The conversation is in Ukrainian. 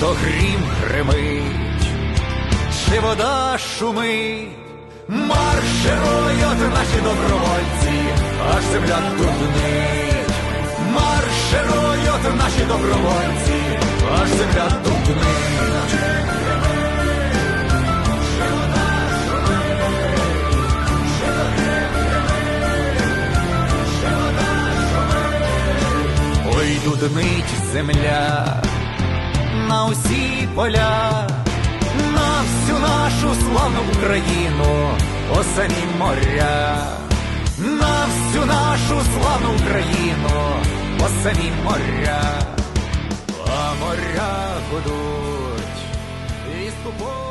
то грім гримить, чи вода шумить, марш герою, наші добровольці, аж земля дуднить, марш герою, наші добровольці, аж земля дуднить. Ой, дуднить земля на усі поля, на всю нашу славну Україну, о самі моря, на всю нашу славну Україну, о самі моря, а моря гудуть і скупо